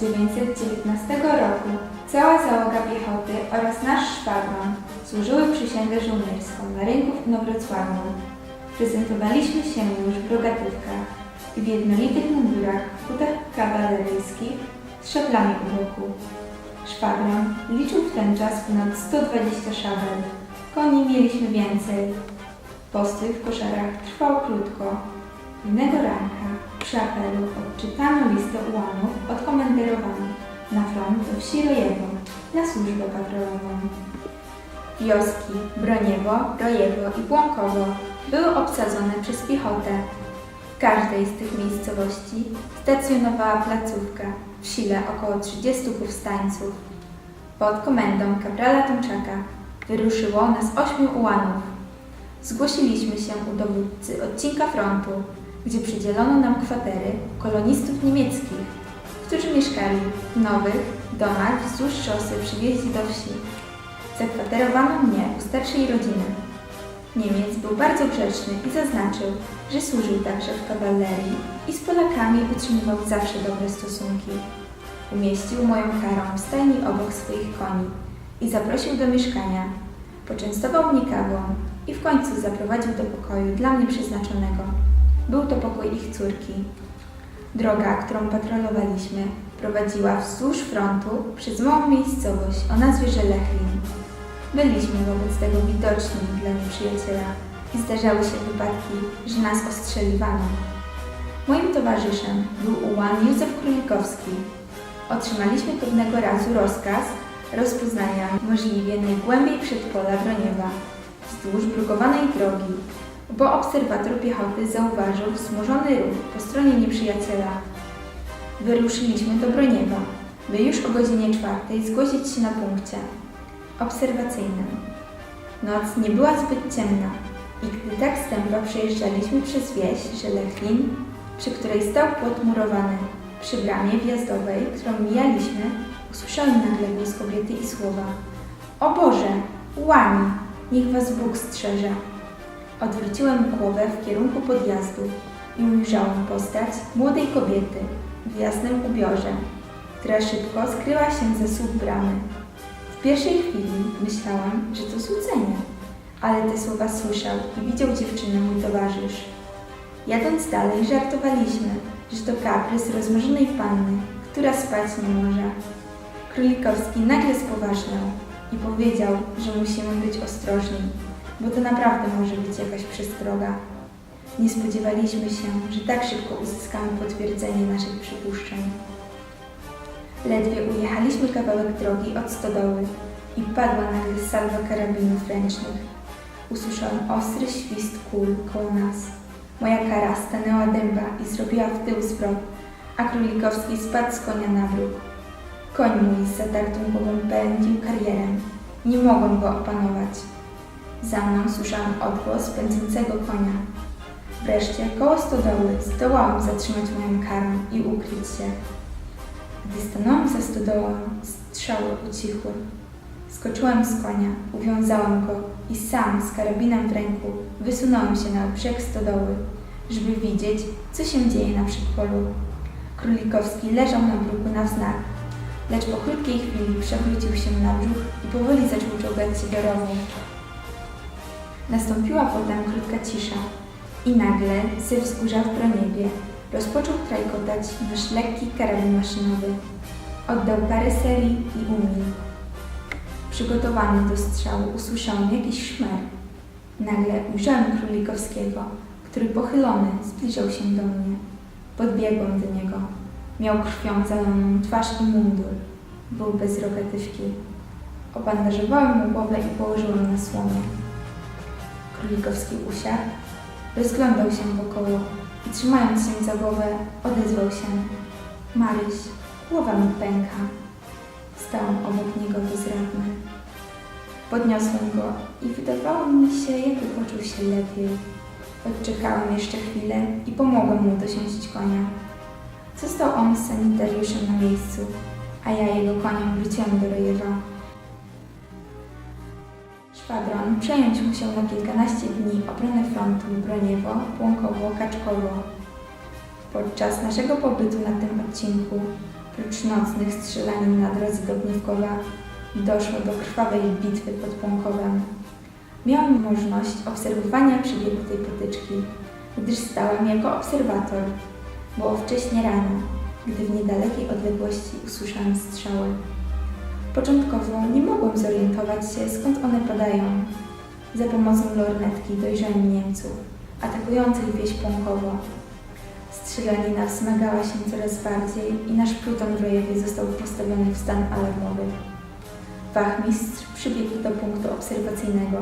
1919 roku cała załoga piechoty oraz nasz szwadron służyły przysięgę żołnierską na rynku w Inowrocławiu. Prezentowaliśmy się już w rogatywkach i w jednolitych mundurach butach kawaleryjskich z szablami u boku. Szwadron liczył w ten czas ponad 120 szabel. Koni mieliśmy więcej. Postój w koszarach trwał krótko. Innego ranka przy apelu odczytano listę ułanów odkomenderowanych na front do wsi Rojewo na służbę patrolową. Wioski Broniewo, Rojewo i Błąkowo były obsadzone przez piechotę. W każdej z tych miejscowości stacjonowała placówka, w sile około 30 powstańców. Pod komendą kaprala Tomczaka wyruszyło nas ośmiu ułanów. Zgłosiliśmy się u dowódcy odcinka frontu, gdzie przydzielono nam kwatery kolonistów niemieckich, którzy mieszkali w nowych domach wzdłuż szosy przywieźli do wsi. Zakwaterowano mnie u starszej rodziny. Niemiec był bardzo grzeczny i zaznaczył, że służył także w kawalerii i z Polakami utrzymywał zawsze dobre stosunki. Umieścił moją karą w stajni obok swoich koni i zaprosił do mieszkania. Poczęstował mnie kawą i w końcu zaprowadził do pokoju dla mnie przeznaczonego. Był to pokój ich córki. Droga, którą patrolowaliśmy, prowadziła wzdłuż frontu przez małą miejscowość o nazwie Żelechlin. Byliśmy wobec tego widoczni dla nieprzyjaciela i zdarzały się wypadki, że nas ostrzeliwano. Moim towarzyszem był ułan Józef Królikowski. Otrzymaliśmy pewnego razu rozkaz rozpoznania możliwie najgłębiej przedpola Broniewa, wzdłuż brukowanej drogi, bo obserwator piechoty zauważył wzmożony ruch po stronie nieprzyjaciela. Wyruszyliśmy do Broniewa, by już o godzinie czwartej zgłosić się na punkcie obserwacyjnym. Noc nie była zbyt ciemna i gdy tak stępa przejeżdżaliśmy przez wieś Żelechlin, przy której stał płot murowany, przy bramie wjazdowej, którą mijaliśmy, usłyszałem nagle głos kobiety i słowa O Boże, łani, niech was Bóg strzeże. Odwróciłem głowę w kierunku podjazdu i ujrzałem postać młodej kobiety w jasnym ubiorze, która szybko skryła się ze słup bramy. W pierwszej chwili myślałam, że to złudzenie, ale te słowa słyszał i widział dziewczynę mój towarzysz. Jadąc dalej, żartowaliśmy, że to kaprys rozmarzonej panny, która spać nie może. Królikowski nagle spoważniał i powiedział, że musimy być ostrożni, bo to naprawdę może być jakaś przestroga. Nie spodziewaliśmy się, że tak szybko uzyskamy potwierdzenie naszych przypuszczeń. Ledwie ujechaliśmy kawałek drogi od stodoły i padła nagle salwa karabinów ręcznych. Usłyszałem ostry świst kul koło nas. Moja kara stanęła dęba i zrobiła w tył zwrot, a Królikowski spadł z konia na bruk. Koń mój z zatartą głową pędził karierem. Nie mogłem go opanować. Za mną słyszałam odgłos pędzącego konia. Wreszcie, koło stodoły, zdołałam zatrzymać moją karę i ukryć się. Gdy stanąłem za stodołą, strzały ucichły. Skoczyłem z konia, uwiązałem go i sam z karabinem w ręku wysunąłem się na brzeg stodoły, żeby widzieć, co się dzieje na przedpolu. Królikowski leżał na bruku na wznak, lecz po krótkiej chwili przewrócił się na brzuch i powoli zaczął czołgać się do rowu. Nastąpiła potem krótka cisza i nagle ze wzgórza w proniebie rozpoczął trajkotać nasz lekki karabin maszynowy. Oddał parę serii i umilkł. Przygotowany do strzału usłyszałem jakiś szmer. Nagle ujrzałem Królikowskiego, który pochylony zbliżał się do mnie. Podbiegłem do niego. Miał krwią zaloną twarz i mundur. Był bez rogatywki. Obandażowałem mu głowę i położyłem na słomie. Królikowski usiadł, rozglądał się wokoło i trzymając się za głowę, odezwał się. Maryś, głowa mi pęka. Stałam obok niego bezradny. Podniosłem go i wydawało mi się, jakby poczuł się lepiej. Odczekałem jeszcze chwilę i pomogłem mu dosiąść konia. Został on sanitariuszem na miejscu, a ja jego koniem wróciłem do Rojewa. Szwadron przejąć musiał na kilkanaście dni obronę frontu Broniewo, Płonkowo, Kaczkowo. Podczas naszego pobytu na tym odcinku Prócz nocnych strzelanin na drodze do Gniewkowa doszło do krwawej bitwy pod Pąkowem. Miałam możliwość obserwowania przebiegu tej potyczki, gdyż stałam jako obserwator. Było wcześnie rano, gdy w niedalekiej odległości usłyszałam strzały. Początkowo nie mogłem zorientować się, skąd one padają. Za pomocą lornetki dojrzałem Niemców, atakujących wieś Pąkowo. Strzelanina wzmagała się coraz bardziej i nasz pluton rojowy został postawiony w stan alarmowy. Wachmistrz przybiegł do punktu obserwacyjnego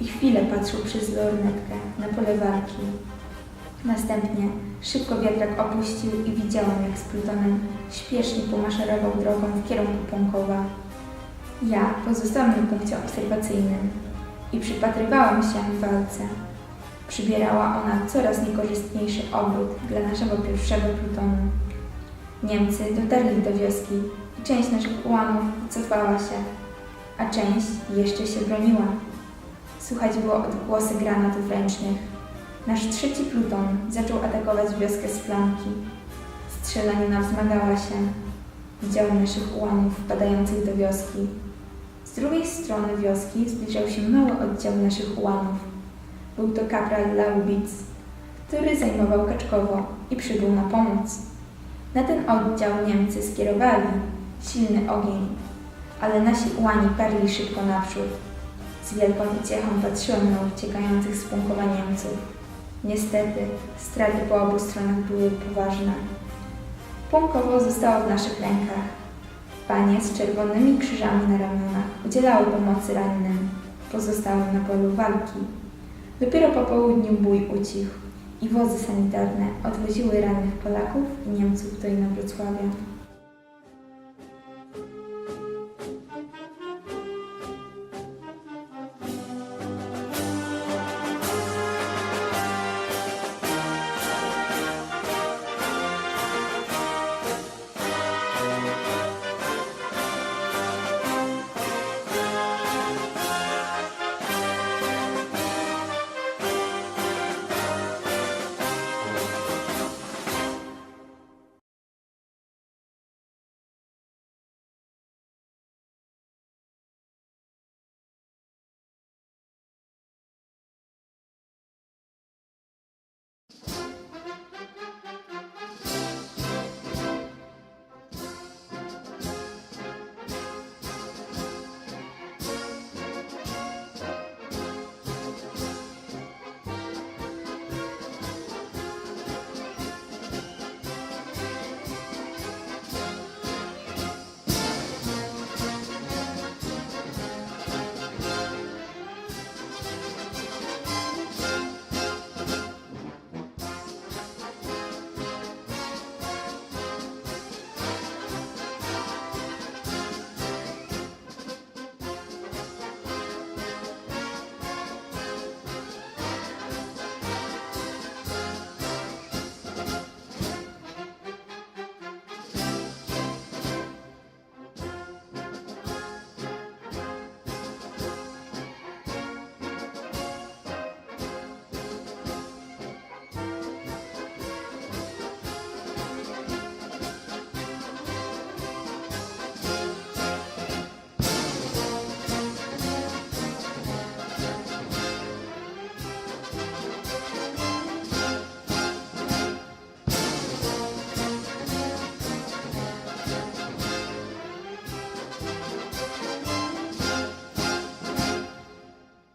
i chwilę patrzył przez lornetkę na pole walki. Następnie szybko wiatrak opuścił i widziałam, jak z plutonem śpiesznie pomaszerował drogą w kierunku Pąkowa. Ja pozostałam na punkcie obserwacyjnym i przypatrywałam się walce. Przybierała ona coraz niekorzystniejszy obrót dla naszego pierwszego plutonu. Niemcy dotarli do wioski i część naszych ułamów cofała się, a część jeszcze się broniła. Słychać było odgłosy granatów ręcznych. Nasz trzeci pluton zaczął atakować wioskę z flanki. Strzelanina wzmagała się. Widziałem naszych ułamów wpadających do wioski. Z drugiej strony wioski zbliżał się mały oddział naszych ułamów. Był to kapral Laubic, który zajmował Kaczkowo i przybył na pomoc. Na ten oddział Niemcy skierowali silny ogień, ale nasi ułani parli szybko naprzód. Z wielką uciechą patrzyłem na uciekających z Pąkowa Niemców. Niestety, straty po obu stronach były poważne. Pąkowo zostało w naszych rękach. Panie z czerwonymi krzyżami na ramionach udzielały pomocy rannym, pozostałym na polu walki. Dopiero po południu bój ucichł i wozy sanitarne odwoziły rannych Polaków i Niemców do Inowrocławia.